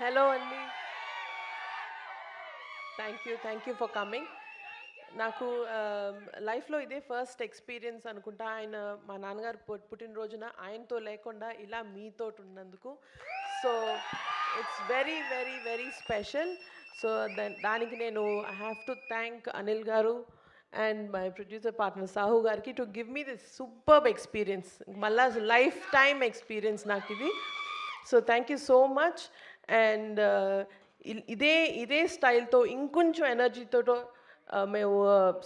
Hello అండి thank you thank you for coming నాకు um, లైఫ్లో ఇదే ఫస్ట్ ఎక్స్పీరియన్స్ అనుకుంటా. ఆయన మా నాన్నగారు పుట్టినరోజున ఆయనతో లేకుండా ఇలా మీతో ఉన్నందుకు so it's very very very special so దానికి నేను I have to thank Anil garu and my producer partner Sahu గారికి to give me this superb experience మళ్ళా లైఫ్ టైమ్ ఎక్స్పీరియన్స్ నాకు ఇది. So thank you so much and uh, ఇదే ఇదే స్టైల్తో ఇంకొంచెం ఎనర్జీతో మేము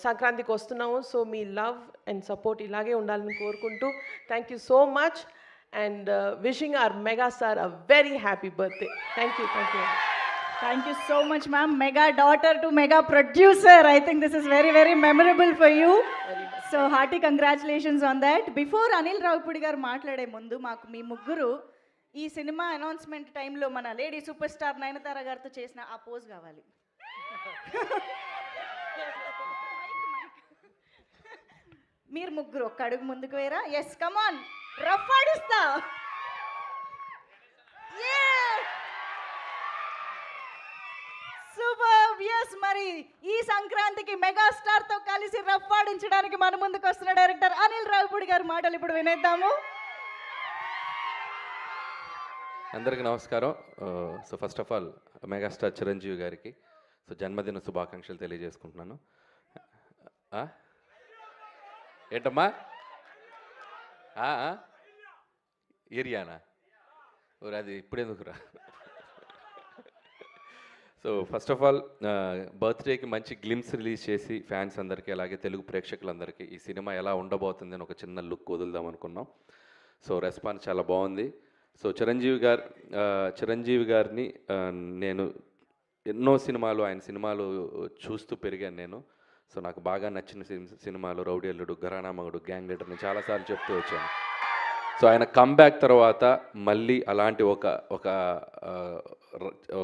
సంక్రాంతికి వస్తున్నాము సో మీ లవ్ అండ్ సపోర్ట్ ఇలాగే ఉండాలని కోరుకుంటూ thank you so much and wishing our mega star a very happy birthday thank you thank you Thank you so much, ma'am. Mega daughter to mega producer. I think this is very, very memorable for you. So hearty congratulations on that before Anil Ravipudi garu మాట్లాడే ముందు మాకు మీ ముగ్గురు ఈ cinema announcement టైంలో మన lady super star Nayanthara గారితో చేసిన ఆ పోజ్ కావాలి. మీరు ముగ్గురు ఒక్క అడుగు ముందుకు వేరా ఎస్ కమాన్ రఫ్ ఆడిస్తా. సూపర్ ఎస్ మరి ఈ సంక్రాంతికి మెగాస్టార్తో కలిసి రఫ్ ఆడించడానికి మన ముందుకు వస్తున్న డైరెక్టర్ అనిల్ రావుపూడి గారి మాటలు ఇప్పుడు వినేద్దాము. అందరికీ నమస్కారం. So first of all megastar Chiranjeevi గారికి సో జన్మదిన శుభాకాంక్షలు తెలియజేసుకుంటున్నాను. ఏంటమ్మా? ఏరియానా? ఓరే అది ఇప్పుడెందుకురా సో ఫస్ట్ ఆఫ్ ఆల్ బర్త్డేకి మంచి గ్లిమ్స్ రిలీజ్ చేసి ఫ్యాన్స్ అందరికీ అలాగే తెలుగు ప్రేక్షకులందరికీ ఈ సినిమా ఎలా ఉండబోతుంది అని ఒక చిన్న లుక్ వదులుదాం అనుకున్నాం. సో రెస్పాన్స్ చాలా బాగుంది. సో చిరంజీవి గారు చిరంజీవి గారిని నేను ఎన్నో సినిమాలు ఆయన సినిమాలు చూస్తూ పెరిగాను నేను. సో నాకు బాగా నచ్చిన సినిమాలు రౌడీ అల్లుడు ఘరానా గ్యాంగ్ లీడర్ని చాలాసార్లు చెప్తూ వచ్చాను. సో ఆయన కమ్బ్యాక్ తర్వాత మళ్ళీ అలాంటి ఒక ఒక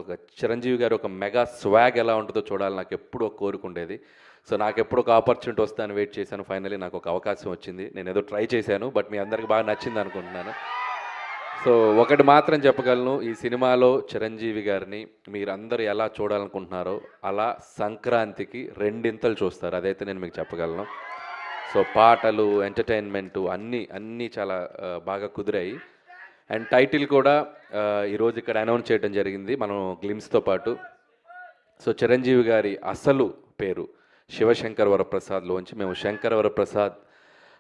ఒక చిరంజీవి గారి ఒక మెగా స్వాగ్ ఎలా ఉంటుందో చూడాలి నాకు ఎప్పుడూ కోరుకుండేది. కోరిక ఉండేది సో నాకు ఎప్పుడు ఒక ఆపర్చునిటీ వస్తుందని వెయిట్ చేశాను. ఫైనలీ నాకు ఒక అవకాశం వచ్చింది. నేను ఏదో ట్రై చేశాను బట్ మీ అందరికి బాగా నచ్చింది అనుకుంటున్నాను. సో ఒకటి మాత్రం చెప్పగలను ఈ సినిమాలో చిరంజీవి గారిని మీరందరూ ఎలా చూడాలనుకుంటున్నారో అలా సంక్రాంతికి రెండింతలు చూస్తారు. అదైతే నేను మీకు చెప్పగలను. సో పాటలు ఎంటర్టైన్మెంటు అన్నీ అన్నీ చాలా బాగా కుదిరాయి. అండ్ టైటిల్ కూడా ఈరోజు ఇక్కడ అనౌన్స్ చేయడం జరిగింది. మనం గ్లిమ్స్తో పాటు. సో చిరంజీవి గారి అసలు పేరు శివశంకర్ వరప్రసాద్లోంచి మేము శంకర్ వరప్రసాద్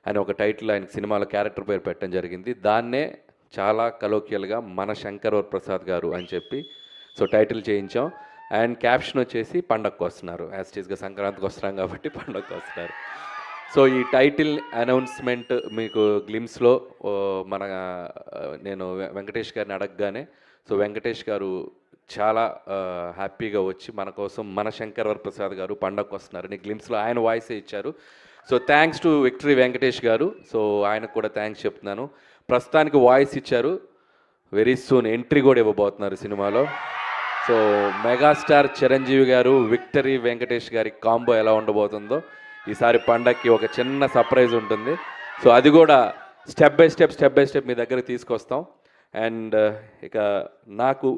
అని ఒక టైటిల్ ఆయన సినిమాలో క్యారెక్టర్ పేరు పెట్టడం జరిగింది. దాన్నే చాలా కలోకియల్గా మన శంకర్ ప్రసాద్ గారు అని చెప్పి సో టైటిల్ చేయించాం. అండ్ క్యాప్షన్ వచ్చేసి పండగకు వస్తున్నారు. యాజ్టీస్గా సంక్రాంతికి వస్తున్నాం కాబట్టి పండగకు వస్తున్నారు. సో ఈ టైటిల్ అనౌన్స్మెంట్ మీకు గ్లిమ్స్లో మన నేను వెంకటేష్ గారిని అడగగానే సో వెంకటేష్ గారు చాలా హ్యాపీగా వచ్చి మన కోసం మన శంకర్ ప్రసాద్ గారు పండగకు వస్తున్నారని గ్లిమ్స్లో ఆయన వాయిసే ఇచ్చారు. So thanks to victory Venkatesh garu. So ఆయనకు కూడా థ్యాంక్స్ చెప్తున్నాను. ప్రస్తుతానికి వాయిస్ ఇచ్చారు. వెరీ సూన్ ఎంట్రీ కూడా ఇవ్వబోతున్నారు సినిమాలో. సో మెగాస్టార్ చిరంజీవి గారు విక్టరీ వెంకటేష్ గారి కాంబో ఎలా ఉండబోతుందో ఈసారి పండక్కి ఒక చిన్న సర్ప్రైజ్ ఉంటుంది. సో అది కూడా step by step step by step మీ దగ్గరికి తీసుకొస్తాం. అండ్ uh, ఇక నాకు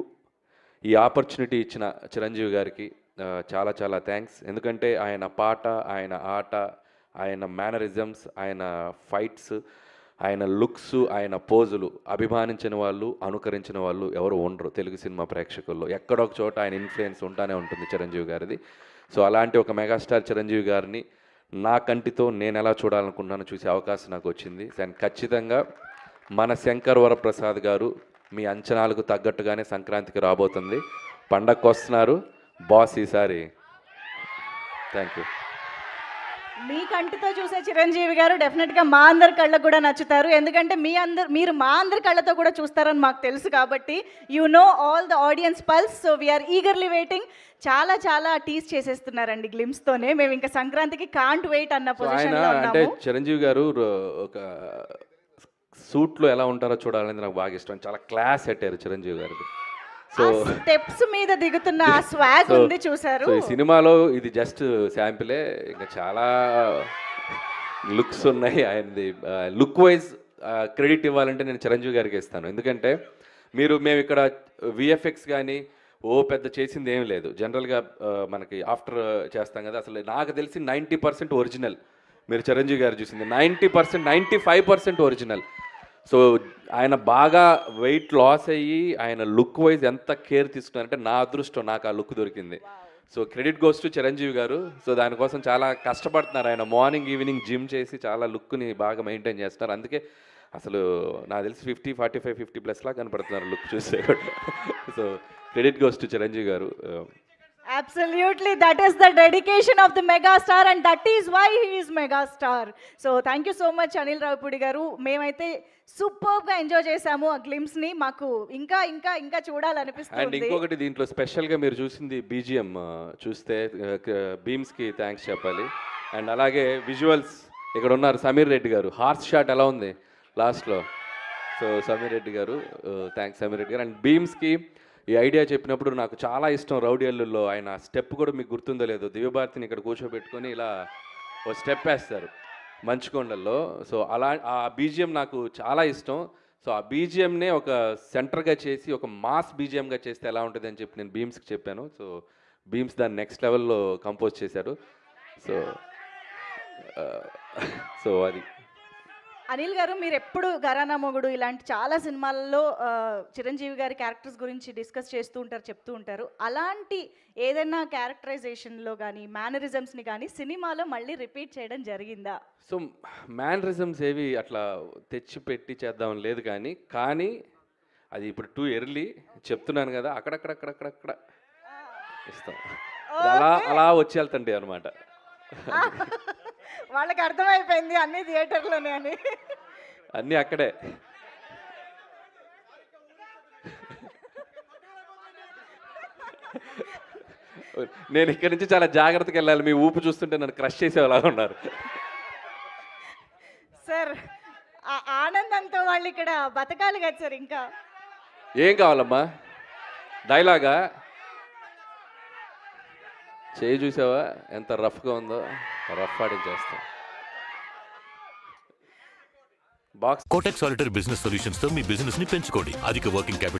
ఈ ఆపర్చునిటీ ఇచ్చిన చిరంజీవి గారికి uh, చాలా చాలా థ్యాంక్స్ ఎందుకంటే ఆయన పాట ఆయన ఆట ఆయన మేనరిజమ్స్ ఆయన ఫైట్స్ ఆయన లుక్స్ ఆయన పోజులు అభిమానించిన వాళ్ళు అనుకరించిన వాళ్ళు ఎవరు ఉండరు తెలుగు సినిమా ప్రేక్షకుల్లో. ఎక్కడో ఒక చోట ఆయన ఇన్ఫ్లుయెన్స్ ఉంటానే ఉంటుంది చిరంజీవి గారిది. సో అలాంటి ఒక మెగాస్టార్ చిరంజీవి గారిని నా కంటితో నేను ఎలా చూడాలనుకున్నానో చూసే అవకాశం నాకు వచ్చింది. అండ్ ఖచ్చితంగా మన శంకర్ వరప్రసాద్ గారు మీ అంచనాలకు తగ్గట్టుగానే సంక్రాంతికి రాబోతుంది. పండగకు వస్తున్నారు బాస్ ఈసారి. థ్యాంక్ యూ మీ కంటితో చూసే చిరంజీవి గారు డెఫినెట్గా మా అందరి కళ్ళకు కూడా నచ్చుతారు. ఎందుకంటే మీ అందరు మీరు మా అందరి కళ్ళతో కూడా చూస్తారని మాకు తెలుసు కాబట్టి you know all the audience pulse so we are eagerly waiting చాలా చాలా టీస్ చేసేస్తున్నారండి గ్లిమ్స్తోనే మేము ఇంకా సంక్రాంతికి కాంట్ వెయిట్ అన్న పొజిషన్లో అంటే చిరంజీవి గారు ఒక సూట్లో ఎలా ఉంటారో చూడాలనేది నాకు బాగా ఇష్టం. చాలా క్లాస్ పెట్టారు చిరంజీవి గారికి సో స్టెప్స్ మీద దిగుతున్న ఆ స్వాగ్ ఉంది చూసారు ఈ సినిమాలో ఇది జస్ట్ శాంపిలే. ఇంకా చాలా లుక్స్ ఉన్నాయి. ఆయనది లుక్ వైజ్ క్రెడిట్ ఇవ్వాలంటే నేను చిరంజీవి గారికి ఇస్తాను. ఎందుకంటే మీరు మేము ఇక్కడ విఎఫ్ఎక్స్ కానీ ఓ పెద్ద చేసింది ఏం లేదు. జనరల్గా మనకి ఆఫ్టర్ చేస్తాం కదా. అసలు నాకు తెలిసి నైంటీ పర్సెంట్ ఒరిజినల్. మీరు చిరంజీవి గారు చూసింది. Ninety percent ninety five percent original. So ఆయన బాగా వెయిట్ లాస్ అయ్యి ఆయన లుక్ వైజ్ ఎంత కేర్ తీసుకున్నారంటే నా అదృష్టం నాకు ఆ లుక్ దొరికింది. So credit goes to Chiranjeevi garu. So దానికోసం చాలా కష్టపడుతున్నారు ఆయన. మార్నింగ్ ఈవినింగ్ జిమ్ చేసి చాలా లుక్ని బాగా మెయింటైన్ చేస్తున్నారు. అందుకే అసలు నాకు తెలిసి fifty forty five fifty plus లా కనపడుతున్నారు లుక్ చూస్తే so credit goes to Chiranjeevi garu. Absolutely that is the dedication of the megastar and that is why he he megastar so thank you so much Anil Ravipudi garu మేమైతే సూపర్గా enjoy చేసాము ఆ గ్లిమ్స్ని. మాకు ఇంకా ఇంకా ఇంకా and ఇంకొకటి దీంట్లో స్పెషల్గా మీరు చూసింది బీజిఎం చూస్తే బీమ్స్కి థ్యాంక్స్ చెప్పాలి. అండ్ అలాగే విజువల్స్ ఇక్కడ ఉన్నారు సమీర్ రెడ్డి గారు. హార్స్ షాట్ ఎలా ఉంది? లాస్ట్లో సో సమీర్ రెడ్డి గారు థ్యాంక్స్ సమీర్ రెడ్డి గారు. అండ్ బీమ్స్కి ఈ ఐడియా చెప్పినప్పుడు నాకు చాలా ఇష్టం రౌడీ అల్లుల్లో. ఆయన స్టెప్ కూడా మీకు గుర్తుందో లేదో. దివ్యభారతిని ఇక్కడ కూర్చోబెట్టుకొని ఇలా ఓ స్టెప్ వేస్తారు మంచుకొండల్లో. సో అలా ఆ బీజిఎం నాకు చాలా ఇష్టం. సో ఆ బీజిఎంనే ఒక సెంటర్గా చేసి ఒక మాస్ బీజిఎంగా చేస్తే ఎలా ఉంటుంది అని చెప్పి నేను బీమ్స్కి చెప్పాను. సో బీమ్స్ దాన్ని నెక్స్ట్ లెవెల్లో కంపోజ్ చేశారు. సో సో అది. అనిల్ గారు మీరు ఎప్పుడు గరానా మొగుడు? ఇలాంటి చాలా సినిమాల్లో చిరంజీవి గారి క్యారెక్టర్స్ గురించి డిస్కస్ చేస్తూ ఉంటారు చెప్తూ ఉంటారు. అలాంటి ఏదైనా క్యారెక్టరైజేషన్లో కానీ మేనరిజమ్స్ని కానీ సినిమాలో మళ్ళీ రిపీట్ చేయడం జరిగిందా? సో మ్యానరిజమ్స్ ఏవి అట్లా తెచ్చి పెట్టి చేద్దాం లేదు కానీ కానీ అది ఇప్పుడు టూ ఎర్లీ చెప్తున్నాను కదా అక్కడక్కడక్కడక్కడక్కడ ఇస్తాం. అలా అలా వచ్చి వెళ్తండి అనమాట వాళ్ళకి అర్థమైపోయింది అన్ని థియేటర్లోనే అని. అన్నీ అక్కడే. నేను ఇక్కడి నుంచి చాలా జాగ్రత్తగా వెళ్ళాలి. మీ ఊపు చూస్తుంటే నన్ను క్రష్ చేసేలా ఉన్నారు. సార్ ఆ ఆనందంతో వాళ్ళు ఇక్కడ బతకాలి కదా సార్ ఇంకా. ఏం కావాలమ్మా? డైలాగా చేయి చూసావా? ఎంత రఫ్గా ఉందో? రఫ్ ఆడించేస్తాం. బాక్స్ కోటెక్ సాలిటర్ బిజినెస్ సొల్యూషన్స్తో మీ బిజినెస్ని పెంచుకోండి. అధిక వర్కింగ్ క్యాపిటల్